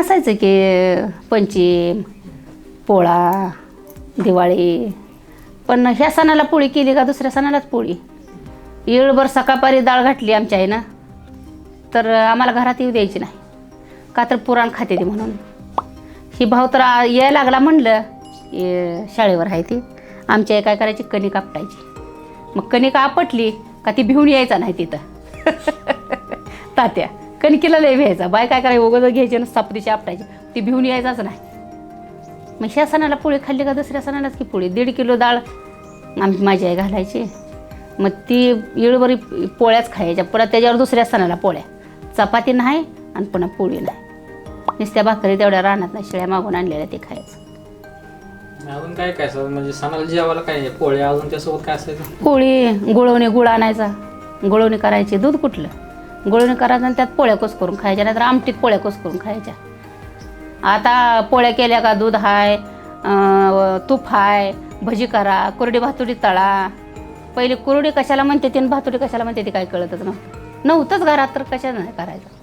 असायचं की पंचीम पोळा दिवाळी. पण ह्या सणाला पोळी केली का दुसऱ्या सणालाच पोळी? येळभर सकाळपारी डाळ घातली आमच्या आईनं. तर आम्हाला घरात येऊ द्यायची नाही. का तर पुराण खाते ती म्हणून. ही भाऊ तर यायला लागला म्हणलं ये शाळेवर आहे ती. आमच्या आई काय करायची? कणिक आपटायची. मग कणिक आपटली का ती भिवून यायचा नाही तिथं. तात्या. कणकीला लय भ्यायचा. बाय काय करायची? उगं घ्यायची ना सापतीची आपटायची. ती भिवून यायचाच नाही. मग ह्या सणाला पोळी खाल्ली का दुसऱ्या सणालाच की पोळी? दीड किलो डाळ आम्ही माझी आई घालायची. मग ती येळभरी पोळ्याच खायच्या. पुन्हा त्याच्यावर दुसऱ्या सणाला पोळ्या. चपाती नाही आणि पुन्हा पोळी नाही. नुसत्या भाकरी तेवढ्या रानात नाही शिळ्या मागून आणलेल्या ते खायचं. अजून काय काय सर म्हणजे सणाला जेवायला काय पोळ्या अजून त्यासोबत काय असायचं? पोळी गुळवणी गुळ आणायचा. गुळवणी करायची. दूध कुठलं? गुळवणी करायचं आणि त्यात पोळ्या कोस करून खायच्या नाहीतर आमटीत पोळ्या कोस करून खायच्या. आता पोळ्या केल्या का दूध हाय तूप हाय भजी करा कुरडी भातुडी तळा. पहिले कुरडी कशाला म्हणते ती आणि भातुडी कशाला म्हणते ती काय कळतच नव्हतं. नव्हतंच घरात तर कशाला नाही करायचं.